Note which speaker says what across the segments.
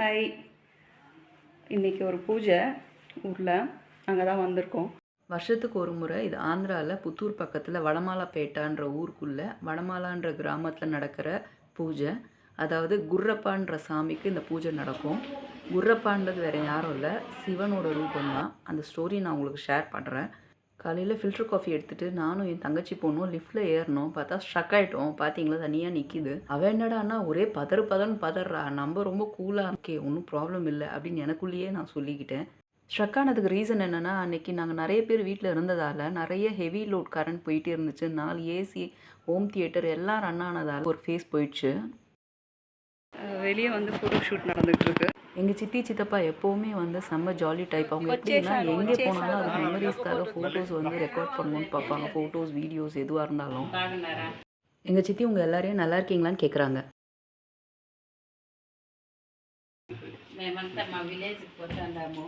Speaker 1: Hi இன்றைக்கி ஒரு பூஜை ஊரில். அங்கே தான் வந்திருக்கோம்.
Speaker 2: வருஷத்துக்கு ஒரு முறை இது ஆந்திராவில் புத்தூர் பக்கத்தில் வடமாலாப்பேட்டான்ற ஊருக்குள்ளே வடமாலான்ற கிராமத்தில் நடக்கிற பூஜை. அதாவது குர்ரப்பான்ற சாமிக்கு இந்த பூஜை நடக்கும். குர்ரப்பான்றது வேறு யாரும் இல்லை. சிவனோட ரூபம் தான் அந்த ஸ்டோரி நான் உங்களுக்கு ஷேர் பண்ணுறேன் காலையில் ஃபில்டர் காஃபி எடுத்துகிட்டு நானும் என் தங்கச்சி போனோம் லிஃப்ட்டில் ஏறினோம் பார்த்தா ஸ்ட்ரக் ஆகிட்டோம் பார்த்தீங்களா தனியாக நிற்கிது அவள் என்னடானா ஒரே பதறு பதன்னு பதறா. நம்ம ரொம்ப கூலாக இருக்கே ஒன்றும் ப்ராப்ளம் இல்லை அப்படின்னு எனக்குள்ளேயே நான் சொல்லிக்கிட்டேன். ஸ்ட்ரக் ஆனதுக்கு ரீசன் என்னென்னா அன்றைக்கி நாங்கள் நிறைய பேர் வீட்டில் இருந்ததால் நிறைய ஹெவி லோட் கரண்ட் போயிட்டே இருந்துச்சு. நாலு ஏசி ஹோம் தியேட்டர் எல்லாம் ரன் ஆனதால் ஒரு ஃபேஸ் போயிடுச்சு.
Speaker 1: வெளியே வந்து ஃபோட்டோ ஷூட் நடந்துகிட்ருக்கு
Speaker 2: எங்கள் சித்தி சித்தப்பா எப்போவுமே வந்து செம்ம ஜாலி டைப் அவங்க எப்படின்னா எங்கே போனாலும் அது மெமரிஸ்க்காக ஃபோட்டோஸ் வந்து ரெக்கார்ட் பண்ணணும்னு பார்ப்பாங்க ஃபோட்டோஸ் வீடியோஸ் எதுவாக இருந்தாலும் எங்கள் சித்தி உங்கள் எல்லாரையும் நல்லா இருக்கீங்களான்னு கேட்குறாங்க
Speaker 3: మేమంతా మా విలేజ్కి పోతాండాము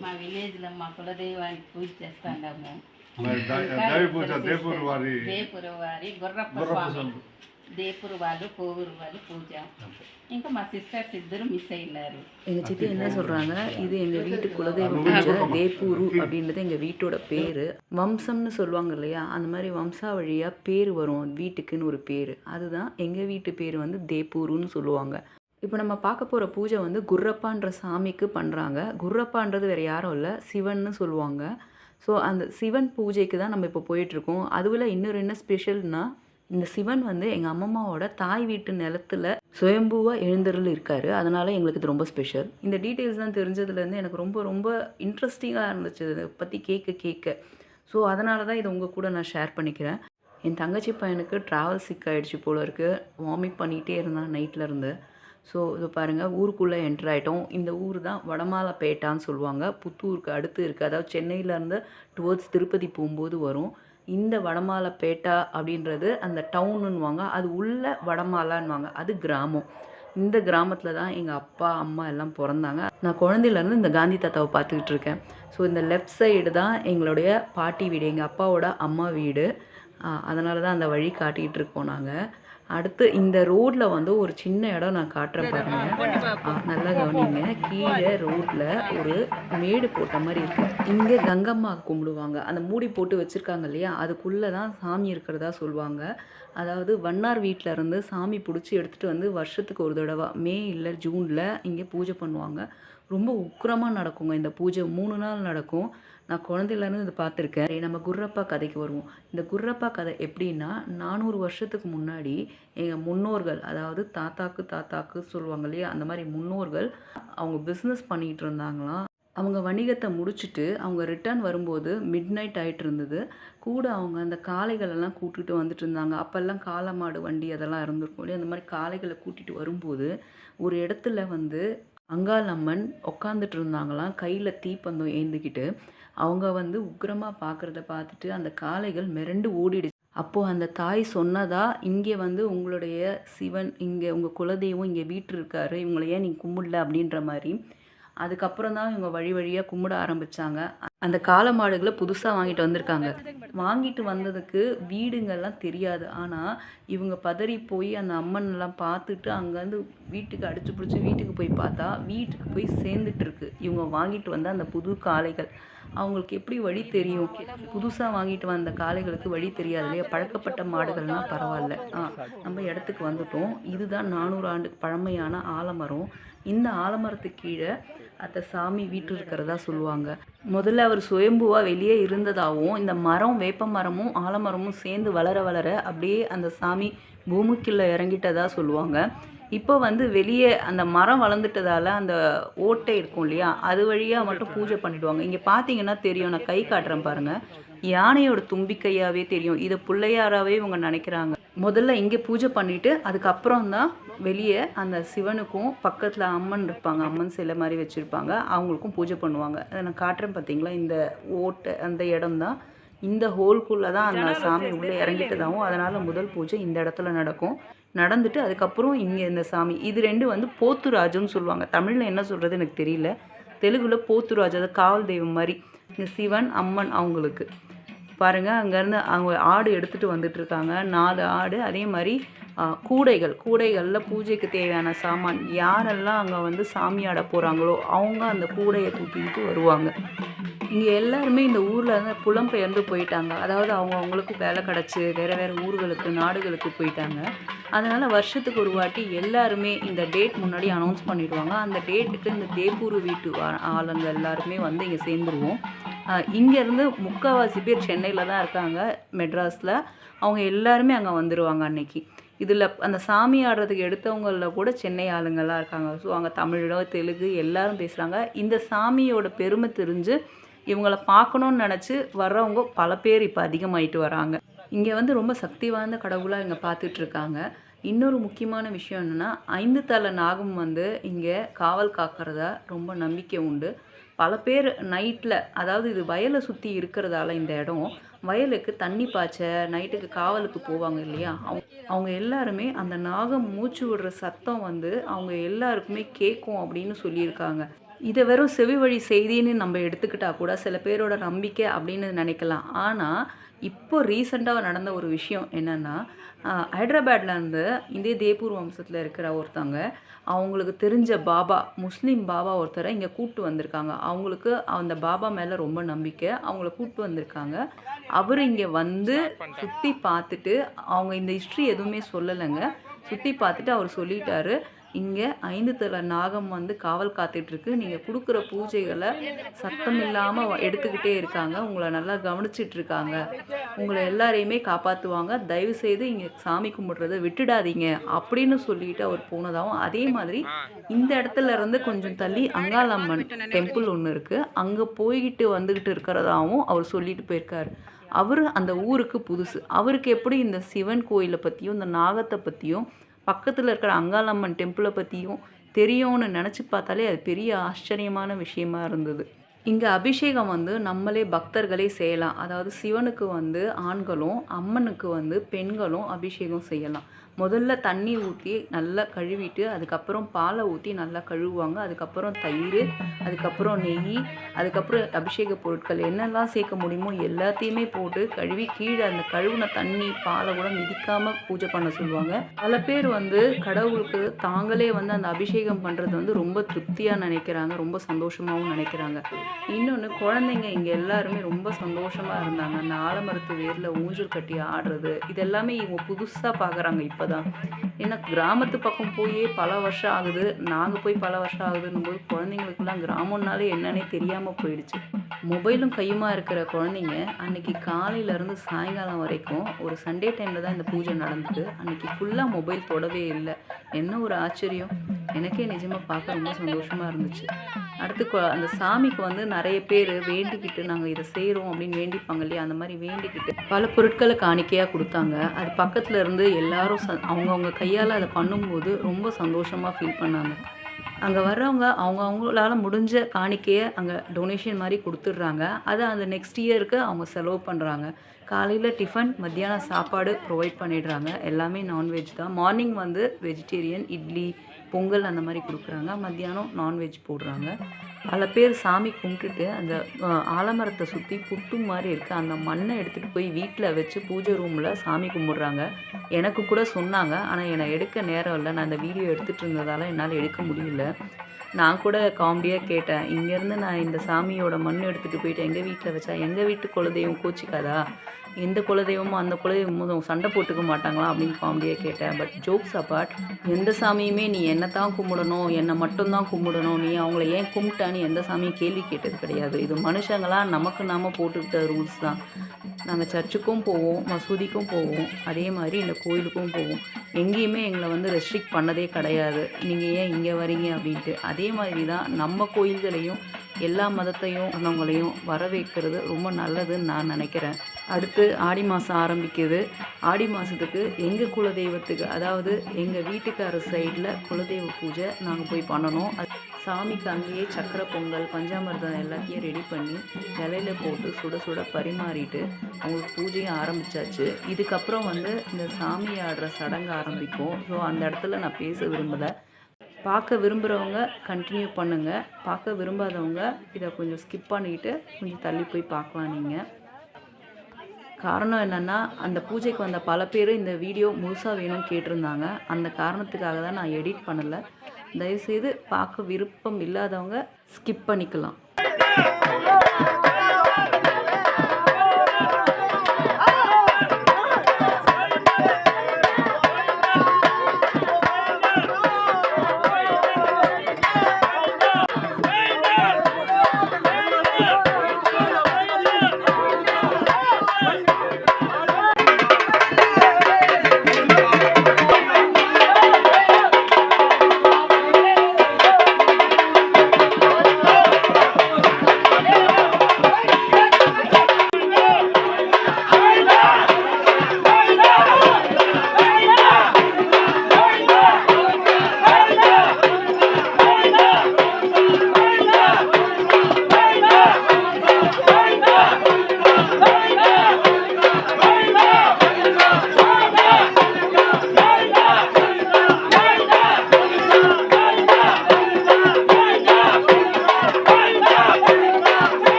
Speaker 3: మా విలేజ్లో మా కులదైవానికి పూజ చేస్తాండాము
Speaker 4: మరి దా- దైవ పూజ దేపూర్ వారి
Speaker 3: దేపురు వారి గుర్రప్ప స్వామి దేపురు వాళ్ళు కోవూరు వాళ్ళు పూజ ఇంకా మా సిస్టర్స్ ఇద్దరు మిస్ అయినారు
Speaker 2: எங்கள் சித்தி என்ன சொல்கிறாங்க இது எங்கள் வீட்டு குலதெய்வ பூஜை தேப்பூரு அப்படின்றது எங்கள் வீட்டோட பேர் வம்சம்னு சொல்லுவாங்க இல்லையா அந்த மாதிரி வம்சா வழியாக பேர் வரும் வீட்டுக்குன்னு ஒரு பேர் அதுதான் எங்கள் வீட்டு பேர் வந்து தேப்பூருன்னு சொல்லுவாங்க இப்போ நம்ம பார்க்க போகிற பூஜை வந்து குர்ரப்பான்ற சாமிக்கு பண்ணுறாங்க குர்ரப்பான்றது வேறு யாரும் இல்லை சிவன்னு சொல்லுவாங்க ஸோ அந்த சிவன் பூஜைக்கு தான் நம்ம இப்போ போயிட்டுருக்கோம் அதுவில் இன்னொரு என்ன ஸ்பெஷல்னா இந்த சிவன் வந்து எங்கள் அம்மம்மாவோட தாய் வீட்டு நிலத்துல சுயம்புவாக எழுந்தருள் இருக்கார். அதனால் எங்களுக்கு இது ரொம்ப ஸ்பெஷல் இந்த டீட்டெயில்ஸ் தான் தெரிஞ்சதுலேருந்து எனக்கு ரொம்ப ரொம்ப இன்ட்ரெஸ்டிங்காக இருந்துச்சு. இதை பற்றி கேட்க கேட்க ஸோ அதனால தான் இதை உங்கள் கூட நான் ஷேர் பண்ணிக்கிறேன். என் தங்கச்சி பையனுக்கு ட்ராவல் சிக் ஆகிடுச்சு போல இருக்குது வாமிட் பண்ணிகிட்டே இருந்தான் நைட்டில் இருந்து. ஸோ இது பாருங்கள் ஊருக்குள்ளே என்ட்ரு ஆகிட்டோம் இந்த ஊர் தான் வடமாலப்பேட்டான்னு சொல்லுவாங்க. புத்தூருக்கு அடுத்து இருக்குது அதாவது சென்னையிலேருந்து டுவர்ட்ஸ் திருப்பதி போகும்போது வரும். இந்த வடமாலப்பேட்டா அப்படின்றது அந்த டவுனுன்னுவாங்க. அது உள்ள வடமாலான்னுவாங்க. அது கிராமம். இந்த கிராமத்தில் தான் எங்கள் அப்பா அம்மா எல்லாம் பிறந்தாங்க. நான் குழந்தையிலேருந்து இந்த காந்தி தாத்தாவை பார்த்துக்கிட்டு இருக்கேன். ஸோ இந்த லெஃப்ட் சைடு தான் எங்களுடைய பாட்டி வீடு. எங்கள் அப்பாவோட அம்மா வீடு. அதனால தான் அந்த வழி காட்டிகிட்டு இருக்கோம் நாங்கள் அடுத்து இந்த ரோட்டில் வந்து ஒரு சின்ன இடம் நான் காட்டுறேன் பாருங்க. ஆ, நல்லா கவனிங்க. கீழே ரோட்டில் ஒரு மேடு போட்ட மாதிரி இருக்கு. இங்கே கங்கம்மா கும்பிடுவாங்க. அந்த மூடி போட்டு வச்சுருக்காங்க இல்லையா? அதுக்குள்ளே தான் சாமி இருக்கிறதா சொல்லுவாங்க. அதாவது வண்ணார் வீட்டில் இருந்து சாமி பிடிச்சி எடுத்துகிட்டு வந்து வருஷத்துக்கு ஒரு தடவை மே இல்லை ஜூனில் இங்கே பூஜை பண்ணுவாங்க. ரொம்ப உக்கிரமாக நடக்குங்க இந்த பூஜை. மூணு நாள் நடக்கும். நான் குழந்தையிலேருந்து இது பார்த்துருக்கேன். நம்ம குர்ரப்பா கதைக்கு வருவோம். இந்த குர்ரப்பா கதை எப்படின்னா நானூறு வருஷத்துக்கு முன்னாடி எங்கள் முன்னோர்கள் அதாவது தாத்தாக்கு தாத்தாக்கு சொல்லுவாங்க இல்லையா அந்த மாதிரி முன்னோர்கள் அவங்க பிஸ்னஸ் பண்ணிகிட்டு இருந்தாங்களாம் அவங்க வணிகத்தை முடிச்சுட்டு அவங்க ரிட்டர்ன் வரும்போது மிட் நைட் ஆகிட்டு இருந்தது. கூட அவங்க அந்த காளைகளெல்லாம் கூட்டிகிட்டு வந்துட்டு இருந்தாங்க. அப்போல்லாம் காளை மாடு வண்டி அதெல்லாம் இருந்திருக்கும் இல்லையா அந்த மாதிரி காளைகளை கூட்டிகிட்டு வரும்போது ஒரு இடத்துல வந்து அங்காள் அம்மன் உட்காந்துட்டு இருந்தாங்களாம் கையில் தீப்பந்தம் ஏந்திக்கிட்டு அவங்க வந்து உக்கிரமாக பார்க்குறத பார்த்துட்டு அந்த காளைகள் மிரண்டு ஓடிடுச்சு. அப்போது அந்த தாய் சொன்னதா? இங்கே வந்து உங்களுடைய சிவன் இங்கே உங்கள் குலதெய்வம் இங்கே வீட்டு இருக்காரு இவங்களை ஏன் நீங்கள் கும்பிடல? அப்படின்ற மாதிரி அதுக்கப்புறம் தான் இவங்க வழி வழியாக கும்பிட ஆரம்பித்தாங்க அந்த காளை மாடுகளை புதுசாக வாங்கிட்டு வந்திருக்காங்க. வாங்கிட்டு வந்ததுக்கு வீடுங்கெல்லாம் தெரியாது. ஆனால் இவங்க பதறி போய் அந்த அம்மன் எல்லாம் பார்த்துட்டு அங்கேருந்து வீட்டுக்கு அடிச்சு பிடிச்சி வீட்டுக்கு போய் பார்த்தா வீட்டுக்கு போய் சேர்ந்துட்டுருக்கு இவங்க வாங்கிட்டு வந்த அந்த புது காளைகள். அவங்களுக்கு எப்படி வழி தெரியும்? புதுசாக வாங்கிட்டு வந்த காளைகளுக்கு வழி தெரியாது இல்லையா? பழக்கப்பட்ட மாடுகள்னால் பரவாயில்ல. ஆ நம்ம இடத்துக்கு வந்துட்டோம். இதுதான் நானூறு ஆண்டு பழமையான ஆலமரம். இந்த ஆலமரத்துக்கு கீழே அதை சாமி வீட்டு இருக்கிறதா சொல்லுவாங்க. முதல்ல அவர் சுயம்புவாக வெளியே இருந்ததாகவும் இந்த மரம் வேப்ப மரமும் ஆலமரமும் சேர்ந்து வளர வளர அப்படியே அந்த சாமி பூமிக்குள்ளே இறங்கிட்டதா சொல்லுவாங்க. இப்போ வந்து வெளியே அந்த மரம் வளர்ந்துட்டதால அந்த ஓட்டை இருக்கும் இல்லையா அது வழியாக மட்டும் பூஜை பண்ணிடுவாங்க. இங்கே பார்த்தீங்கன்னா தெரியும் நான் கை காட்டுறேன் பாருங்கள் யானையோட தும்பிக்கையாகவே தெரியும். இதை பிள்ளையாராகவே இவங்க நினைக்கிறாங்க. முதல்ல இங்கே பூஜை பண்ணிட்டு அதுக்கப்புறம் தான் வெளியே அந்த சிவனுக்கும் பக்கத்தில் அம்மன் இருப்பாங்க அம்மன் சிலை மாதிரி வச்சுருப்பாங்க. அவங்களுக்கும் பூஜை பண்ணுவாங்க. அதை நான் காட்டுறேன் பார்த்தீங்களா இந்த ஓட்டை அந்த இடம் தான் இந்த ஹோல்குள்ளே தான் அந்த சாமி உள்ளே இறங்கிட்டதாகவும் அதனால் முதல் பூஜை இந்த இடத்துல நடக்கும். நடந்துட்டு அதுக்கப்புறம் இங்கே இந்த சாமி. இது ரெண்டு வந்து போத்துராஜுன்னு சொல்லுவாங்க. தமிழில் என்ன சொல்கிறது எனக்கு தெரியல. தெலுங்குல போத்துராஜ் அது காவல் தெய்வம் மாதிரி. இந்த சிவன் அம்மன் அவங்களுக்கு. பாருங்கள் அங்கேருந்து அவங்க ஆடு எடுத்துகிட்டு வந்துட்டு இருக்காங்க நாலு ஆடு அதே மாதிரி கூடைகள். கூடைகளில் பூஜைக்கு தேவையான சாமான். யாரெல்லாம் அங்கே வந்து சாமி போகிறாங்களோ அவங்க அந்த கூடையை தூக்கிக்கிட்டு வருவாங்க. இங்கே எல்லாருமே இந்த ஊரில் இருந்து புலம்பெயர்ந்து போயிட்டாங்க. அதாவது அவங்க அவங்களுக்கு வேலை கிடச்சி வேறு வேறு ஊர்களுக்கு நாடுகளுக்கு போயிட்டாங்க. அதனால் வருஷத்துக்கு ஒரு வாட்டி எல்லாருமே இந்த டேட் முன்னாடி அனௌன்ஸ் பண்ணிடுவாங்க. அந்த டேட்டுக்கு இந்த தேப்பூர் வீட்டு ஆளுங்க எல்லாருமே வந்து இங்கே சேர்ந்துருவோம். இங்கேருந்து முக்கால்வாசி பேர் சென்னையில் தான் இருக்காங்க மெட்ராஸில். அவங்க எல்லாருமே அங்கே வந்துடுவாங்க அன்னைக்கு. இதில் அந்த சாமி ஆடுறதுக்கு எடுத்தவங்களில் கூட சென்னை ஆளுங்கள்லாம் இருக்காங்க. ஸோ அங்கே தமிழோ தெலுங்கு எல்லாரும் பேசுகிறாங்க இந்த சாமியோட பெருமை தெரிஞ்சு இவங்களை பார்க்கணுன்னு நினச்சி வர்றவங்க பல பேர் இப்போ அதிகமாயிட்டு வராங்க. இங்கே வந்து ரொம்ப சக்தி வாய்ந்த கடவுளாக இங்கே பார்த்துட்ருக்காங்க இன்னொரு முக்கியமான விஷயம் என்னென்னா ஐந்து தலை நாகம் வந்து இங்கே காவல் காக்கிறதா ரொம்ப நம்பிக்கை உண்டு. பல பேர் நைட்டில் அதாவது இது வயலை சுற்றி இருக்கிறதால இந்த இடம் வயலுக்கு தண்ணி பாய்ச்ச நைட்டுக்கு காவலுக்கு போவாங்க இல்லையா? அவங்க அவங்க எல்லாருமே அந்த நாகம் மூச்சு விடுற சத்தம் வந்து அவங்க எல்லாருக்குமே கேட்கும் அப்படின்னு சொல்லியிருக்காங்க. இதை வெறும் செவி வழி செய்தின்னு நம்ம எடுத்துக்கிட்டால் கூட சில பேரோட நம்பிக்கை அப்படின்னு நினைக்கலாம். ஆனால் இப்போ ரீசெண்டாக நடந்த ஒரு விஷயம் என்னென்னா ஹைதராபாட்லேருந்து இந்திய தேப்பூர் வம்சத்தில் இருக்கிற ஒருத்தவங்க அவங்களுக்கு தெரிஞ்ச பாபா முஸ்லீம் பாபா ஒருத்தரை இங்கே கூப்பிட்டு வந்திருக்காங்க. அவங்களுக்கு அந்த பாபா மேலே ரொம்ப நம்பிக்கை. அவங்கள கூப்பிட்டு வந்திருக்காங்க. அவர் இங்கே வந்து சுற்றி பார்த்துட்டு அவங்க இந்த ஹிஸ்ட்ரி எதுவுமே சொல்லலைங்க. சுற்றி பார்த்துட்டு அவர் சொல்லிட்டாரு. இங்கே ஐந்து தலை நாகம் வந்து காவல் காத்துட்ருக்கு. நீங்கள் கொடுக்குற பூஜைகளை சத்தம் இல்லாமல் எடுத்துக்கிட்டே இருக்காங்க. உங்களை நல்லா கவனிச்சிட்டு இருக்காங்க உங்களை எல்லாரையுமே காப்பாற்றுவாங்க தயவு செய்து இங்கே சாமி கும்பிட்றத விட்டுடாதீங்க அப்படின்னு சொல்லிட்டு அவர் போனதாகவும் அதே மாதிரி இந்த இடத்துல இருந்து கொஞ்சம் தள்ளி அங்காளம்மன் டெம்பிள் ஒன்று இருக்குது அங்கே போய்கிட்டு வந்துக்கிட்டு இருக்கிறதாவும் அவர் சொல்லிட்டு போயிருக்காரு. அவர் அந்த ஊருக்கு புதுசு. அவருக்கு எப்படி இந்த சிவன் கோயிலை பற்றியும் இந்த நாகத்தை பற்றியும் பக்கத்தில் இருக்கிற அங்காளம்மன் டெம்பிளை பற்றியும் தெரியும்னு நினச்சி பார்த்தாலே அது பெரிய ஆச்சரியமான விஷயமா இருந்தது. இங்கே அபிஷேகம் வந்து நம்மளே பக்தர்களே செய்யலாம். அதாவது சிவனுக்கு வந்து ஆண்களும் அம்மனுக்கு வந்து பெண்களும் அபிஷேகம் செய்யலாம். முதல்ல தண்ணி ஊற்றி நல்லா கழுவிட்டு அதுக்கப்புறம் பாலை ஊற்றி நல்லா கழுவுவாங்க. அதுக்கப்புறம் தயிர் அதுக்கப்புறம் நெய் அதுக்கப்புறம் அபிஷேக பொருட்கள் என்னெல்லாம் சேர்க்க முடியுமோ எல்லாத்தையுமே போட்டு கழுவி கீழே அந்த கழுவுன தண்ணி பாலை கூட மிதிக்காமல் பூஜை பண்ண சொல்லுவாங்க. பல பேர் வந்து கடவுளுக்கு தாங்களே வந்து அந்த அபிஷேகம் பண்ணுறது வந்து ரொம்ப திருப்தியாக நினைக்கிறாங்க ரொம்ப சந்தோஷமாகவும் நினைக்கிறாங்க. இன்னொன்று குழந்தைங்க இங்கே எல்லாருமே ரொம்ப சந்தோஷமாக இருந்தாங்க. அந்த ஆலமரத்து வேரில் ஊஞ்சல் கட்டி ஆடுறது இதெல்லாமே இவங்க புதுசாக பார்க்குறாங்க இப்போ தான் ஏன்னா கிராமத்து பக்கம் போயே பல வருஷம் ஆகுது. நாங்கள் போய் பல வருஷம் ஆகுதுன்னும் போது குழந்தைங்களுக்குலாம் கிராமம்னாலே என்னன்னே தெரியாமல் போயிடுச்சு. மொபைலும் கையுமாக இருக்கிற குழந்தைங்க அன்னைக்கு காலையிலேருந்து சாயங்காலம் வரைக்கும் ஒரு சண்டே டைமில் தான் இந்த பூஜை நடந்தது. அன்னைக்கு ஃபுல்லாக மொபைல் தொடவே இல்லை. என்ன ஒரு ஆச்சரியம். எனக்கே நிஜமாக பார்க்க ரொம்ப சந்தோஷமாக இருந்துச்சு. அடுத்து அந்த சாமிக்கு வந்து நிறைய பேர் வேண்டிக்கிட்டு நாங்கள் இதை செய்கிறோம் அப்படின்னு வேண்டிப்பாங்க இல்லையா? அந்த மாதிரி வேண்டிக்கிட்டு பல பொருட்களை காணிக்கையாக கொடுத்தாங்க. அது பக்கத்தில் இருந்து எல்லாரும் ச அவங்கவுங்க கையால் அதை பண்ணும்போது ரொம்ப சந்தோஷமாக ஃபீல் பண்ணாங்க. அங்கே வர்றவங்க அவங்க அவங்களால முடிஞ்ச காணிக்கையை அங்கே டொனேஷன் மாதிரி கொடுத்துட்றாங்க. அதை அந்த நெக்ஸ்ட் இயருக்கு அவங்க செலவு பண்ணுறாங்க காலையில் டிஃபன் மத்தியானம் சாப்பாடு ப்ரொவைட் பண்ணிடுறாங்க. எல்லாமே நான்வெஜ் தான். மார்னிங் வந்து வெஜிடேரியன் இட்லி பொங்கல் அந்த மாதிரி கொடுக்குறாங்க. மத்தியானம் நான்வெஜ் போடுறாங்க. பல பேர் சாமி கும்பிட்டுட்டு அந்த ஆலமரத்தை சுற்றி புட்டு மாதிரி இருக்குது அந்த மண்ணை எடுத்துகிட்டு போய் வீட்டில் வச்சு பூஜை ரூமில் சாமி கும்பிடுறாங்க. எனக்கு கூட சொன்னாங்க. ஆனால் என்னை எடுக்க நேரம் இல்லை. நான் அந்த வீடியோ எடுத்துகிட்டு இருந்ததால் என்னால் எடுக்க முடியல. நான் கூட காமெடியாக கேட்டேன். இங்கேருந்து நான் இந்த சாமியோட மண் எடுத்துகிட்டு போயிட்டு எங்கள் வீட்டில் வச்சா எங்கள் வீட்டு குலதெய்வம் கோச்சிக்காதா? எந்த குலதெய்வமும் அந்த குலதெய்வமும் சண்டை போட்டுக்க மாட்டாங்களா அப்படின்னு காமெடியாக கேட்டேன். பட் ஜோக்ஸ் அப்பார்ட் எந்த சாமியுமே நீ என்னை தான் கும்பிடணும் என்னை மட்டும்தான் கும்பிடணும் நீ அவங்கள ஏன் கும்பிட்டான்னு எந்த சாமியும் கேள்வி கேட்டது கிடையாது. இது மனுஷங்களாக நமக்கு நாம் போட்டுக்கிட்ட ரூல்ஸ் தான். நாங்கள் சர்ச்சுக்கும் போவோம் மசூதிக்கும் போவோம் அதே மாதிரி இந்த கோயிலுக்கும் போவோம். எங்கேயுமே எங்களை வந்து ரெஸ்ட்ரிக்ட் பண்ணதே கிடையாது. நீங்கள் ஏன் இங்கே வரீங்க அப்படின்ட்டு. அதே மாதிரி தான் நம்ம கோயில்களையும் எல்லா மதத்தையும் வந்தவங்களையும் வரவேற்கிறது ரொம்ப நல்லதுன்னு நான் நினைக்கிறேன். அடுத்து ஆடி மாதம் ஆரம்பிக்குது. ஆடி மாதத்துக்கு எங்கள் குலதெய்வத்துக்கு அதாவது எங்கள் வீட்டுக்காரர் சைடில் குலதெய்வ பூஜை நாங்கள் போய் பண்ணணும். அது சாமிக்கு அங்கேயே சக்கரை பொங்கல் பஞ்சாமிர்தம் எல்லாத்தையும் ரெடி பண்ணி இலையில போட்டு சுட சுட பரிமாறிட்டு அவங்களுக்கு பூஜையும் ஆரம்பிச்சாச்சு. இதுக்கப்புறம் வந்து இந்த சாமி ஆடுற சடங்கு ஆரம்பிக்கும். ஸோ அந்த இடத்துல நான் பேச விரும்பலை. பார்க்க விரும்புகிறவங்க கண்டினியூ பண்ணுங்கள் பார்க்க விரும்பாதவங்க இதை கொஞ்சம் ஸ்கிப் பண்ணிக்கிட்டு கொஞ்சம் தள்ளி போய் பார்க்கலாம் நீங்கள் காரணம் என்னென்னா அந்த பூஜைக்கு வந்த பல பேர் இந்த வீடியோ முழுசாக வேணும்னு கேட்டிருந்தாங்க. அந்த காரணத்துக்காக தான் நான் எடிட் பண்ணலை. தயவுசெய்து பார்க்க விருப்பம் இல்லாதவங்க ஸ்கிப் பண்ணிக்கலாம்.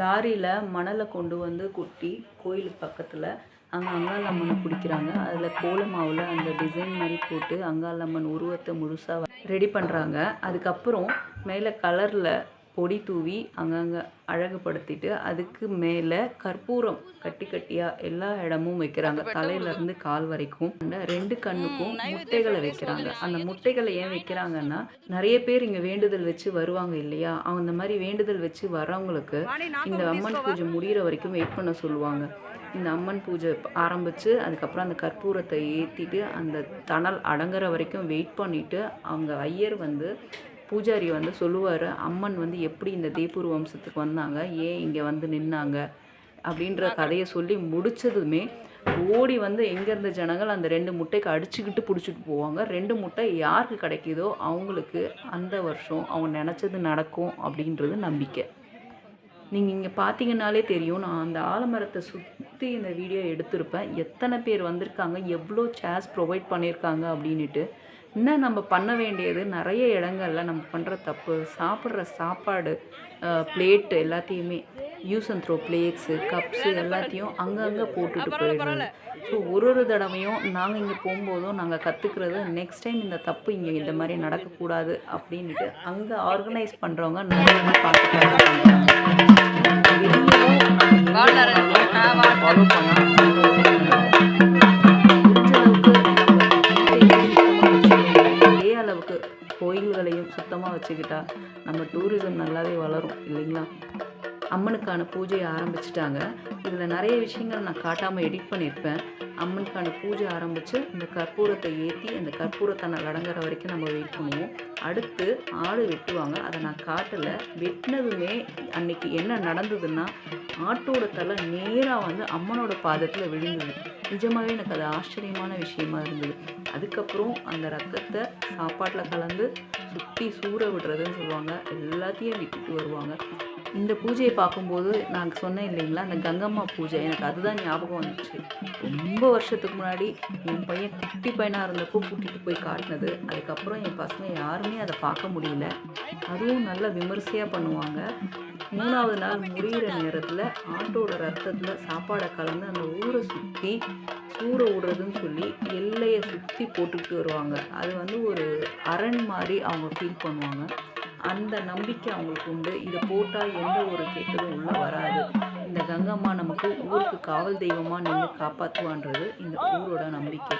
Speaker 2: லாரியில் மணலை கொண்டு வந்து கொட்டி கோயில் பக்கத்தில் அங்கே அங்காளம்மனை பிடிக்கிறாங்க. அதில் கோலமாவில் அந்த டிசைன் மாதிரி போட்டு அங்காளம்மன் உருவத்தை முழுசாக ரெடி பண்ணுறாங்க அதுக்கப்புறம் மேலே கலரில் பொடி தூவி அங்கங்கே அழகுபடுத்திட்டு அதுக்கு மேலே கற்பூரம் கட்டி கட்டியாக எல்லா இடமும் வைக்கிறாங்க. தலையிலேருந்து கால் வரைக்கும். அந்த ரெண்டு கண்ணுக்கும் முட்டைகளை வைக்கிறாங்க. அந்த முட்டைகளை ஏன் வைக்கிறாங்கன்னா நிறைய பேர் இங்கே வேண்டுதல் வச்சு வருவாங்க இல்லையா? அவங்க இந்த மாதிரி வேண்டுதல் வச்சு வர்றவங்களுக்கு இந்த அம்மன் பூஜை முடிகிற வரைக்கும் வெயிட் பண்ண சொல்லுவாங்க. இந்த அம்மன் பூஜை ஆரம்பித்து அதுக்கப்புறம் அந்த கற்பூரத்தை ஏற்றிட்டு அந்த தணல் அடங்குற வரைக்கும் வெயிட் பண்ணிவிட்டு அவங்க ஐயர் வந்து பூஜாரி வந்து சொல்லுவார் அம்மன் வந்து எப்படி இந்த தேப்பூர் வம்சத்துக்கு வந்தாங்க ஏன் இங்கே வந்து நின்னாங்க? அப்படின்ற கதையை சொல்லி முடிச்சதுமே ஓடி வந்து எங்கே இருந்த ஜனங்கள் அந்த ரெண்டு முட்டைக்கு அடிச்சுக்கிட்டு பிடிச்சிட்டு போவாங்க. ரெண்டு முட்டை யாருக்கு கிடைக்கிதோ அவங்களுக்கு அந்த வருஷம் அவங்க நினச்சது நடக்கும் அப்படின்றது நம்பிக்கை. நீங்கள் இங்கே பார்த்தீங்கன்னாலே தெரியும் நான் அந்த ஆலமரத்தை சுற்றி இந்த வீடியோ எடுத்திருப்பேன். எத்தனை பேர் வந்திருக்காங்க எவ்வளோ சேர்ஸ் ப்ரொவைட் பண்ணியிருக்காங்க அப்படின்ட்டு இன்னும் நம்ம பண்ண வேண்டியது? நிறைய இடங்கள்ல நம்ம பண்ணுற தப்பு சாப்பிட்ற சாப்பாடு பிளேட்டு எல்லாத்தையுமே use and throw plates cups எல்லாத்தையும் அங்கங்கே போட்டுட்டு போயிடுறது ஸோ ஒரு ஒரு தடவையும் நாங்கள் இங்கே போகும்போதும் நாங்கள் கற்றுக்கிறது நெக்ஸ்ட் டைம் இந்த தப்பு இங்கே இந்த மாதிரி நடக்கக்கூடாது அப்படின்ட்டு அங்கே ஆர்கனைஸ் பண்ணுறவங்க நிறைய பார்த்து ஃபாலோ அதே வச்சுக்கிட்டா நம்ம டூரிசம் நல்லாவே வளரும் இல்லைங்களா? அம்மனுக்கான பூஜையை ஆரம்பிச்சிட்டாங்க. இதில் நிறைய விஷயங்கள் நான் காட்டாமல் எடிட் பண்ணியிருப்பேன் அம்மனுக்கான பூஜை ஆரம்பித்து இந்த கற்பூரத்தை ஏற்றி அந்த கற்பூரத்தணல் அடங்குற வரைக்கும் நம்ம வெயிட் பண்ணுவோம். அடுத்து ஆடு வெட்டுவாங்க. அதை நான் காட்டலை. வெட்டினதுமே அன்னைக்கு என்ன நடந்ததுன்னா ஆட்டோட தலை நேராக வந்து அம்மனோட பாதத்தில் விழுந்தது. நிஜமாகவே எனக்கு அது ஆச்சரியமான விஷயமா இருந்தது. அதுக்கப்புறம் அந்த ரத்தத்தை சாப்பாட்டில் கலந்து சுற்றி சூற விடுறதுன்னு சொல்லுவாங்க. எல்லாத்தையும் விட்டுட்டு வருவாங்க. இந்த பூஜையை பார்க்கும்போது நான் சொன்னேன் இல்லைங்களா அந்த கங்கம்மா பூஜை எனக்கு அதுதான் ஞாபகம் வந்துச்சு. ரொம்ப வருஷத்துக்கு முன்னாடி என் பையன் குட்டி பையனாக இருந்தப்போ கூட்டிகிட்டு போய் காட்டினது. அதுக்கப்புறம் என் பசங்க யாருமே அதை பார்க்க முடியல. அதுவும் நல்ல விமர்சையாக பண்ணுவாங்க. மூணாவது நாள் முடிகிற நேரத்தில் ஆட்டோட ரத்தத்தில் சாப்பாடை கலந்து அந்த ஊரை சுற்றி சூற விடுறதுன்னு சொல்லி எல்லையை சுற்றி போட்டுக்கிட்டு வருவாங்க. அது வந்து ஒரு அரண் மாதிரி அவங்க ஃபீல் பண்ணுவாங்க. அந்த நம்பிக்கை அவங்களுக்கு உண்டு. இதை போட்டால் எந்த ஒரு கெட்டதும் உள்ளே வராது. இந்த கங்கம்மா நமக்கு ஊருக்கு காவல் தெய்வமாக நின்று காப்பாற்றுவான்றது இந்த ஊரோட நம்பிக்கை.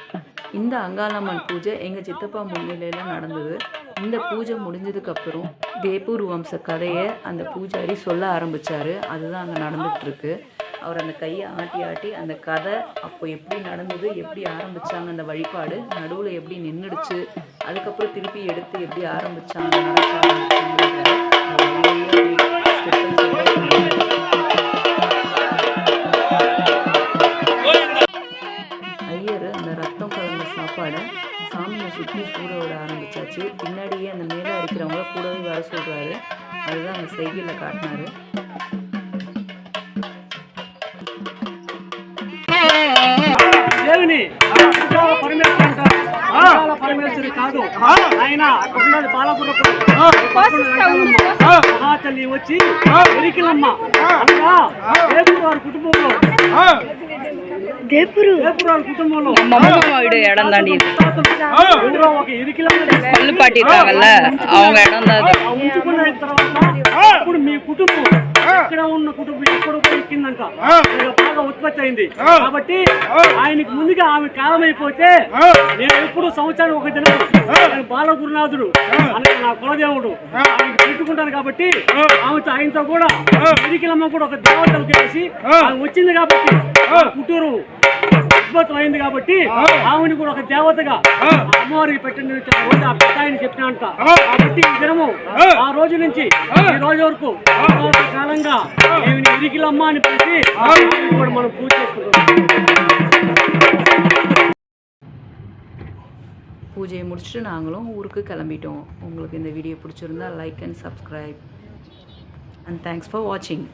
Speaker 2: இந்த அங்காளம்மன் பூஜை எங்கள் சித்தப்பா முன்னிலையில் நடந்தது. இந்த பூஜை முடிஞ்சதுக்கப்புறம் தேப்பூர் வம்ச கதையை அந்த பூஜாரி சொல்ல ஆரம்பித்தார் அதுதான் அங்கே நடந்துகிட்ருக்கு அவர் அந்த கையை ஆட்டி ஆட்டி அந்த கதை அப்போ எப்படி நடந்தது எப்படி ஆரம்பிச்சாங்க அந்த வழிபாடு நடுவில் எப்படி நின்றுடுச்சு அதுக்கப்புறம் திருப்பி எடுத்து எப்படி ஆரம்பித்தாங்க நடக்க
Speaker 5: ఆయన అక్కడ బాలపురపు మహాతల్లి వచ్చి ఎరికిలమ్మ అనగా వారి కుటుంబంలో దేపురు వారి కుటుంబంలో
Speaker 1: வீடு இடம் தாண்டி இது
Speaker 5: ఊరో ఒక ఇరికిలమ్మ
Speaker 1: பள்ளுப்பாட்டி இருக்காங்கல்ல அவங்க இடம் தான்
Speaker 5: ఆ ఉంచుకున్న తర్వాత ఇప్పుడు మీ కుటుంబం ఎక్కడ ఉన్న కుటుంబం ఎక్కడ పోయి ఎక్కిందంట ఇక బాగా ఉత్పత్తి అయింది కాబట్టి ఆయనకి ముందుగా ఆమె కాలం అయిపోతే నేను ఎప్పుడు సంవత్సరానికి ఒక దినం నేను బాలగురునాథుడు అనగా నా కులదేవుడు ఆయనకి పెట్టుకుంటాను కాబట్టి ఆమెతో ఆయనతో కూడా ఎరికిలమ్మ కూడా ఒక దేవతలు చేసి ఆమె వచ్చింది కాబట్టి ఆ పుట్టూరు అద్భుతం అయింది కాబట్టి ఆమెను కూడా ఒక దేవతగా ఆ అమ్మవారికి పెట్టిన ఆ రోజు ఆ పెద్ద ఆయన చెప్పిన అంట కాబట్టి ఈ దినము ఆ రోజు నుంచి ఈ రోజు వరకు తర్వాత కాలంగా ఈమెని ఇరికిలమ్మ అని పిలిచి ఆమెను కూడా మనం పూజ చేసుకుంటాం
Speaker 2: பூஜையை முடிச்சுட்டு நாங்களும் ஊருக்கு கிளம்பிட்டோம் உங்களுக்கு இந்த வீடியோ பிடிச்சிருந்தா like and subscribe and thanks for வாட்சிங்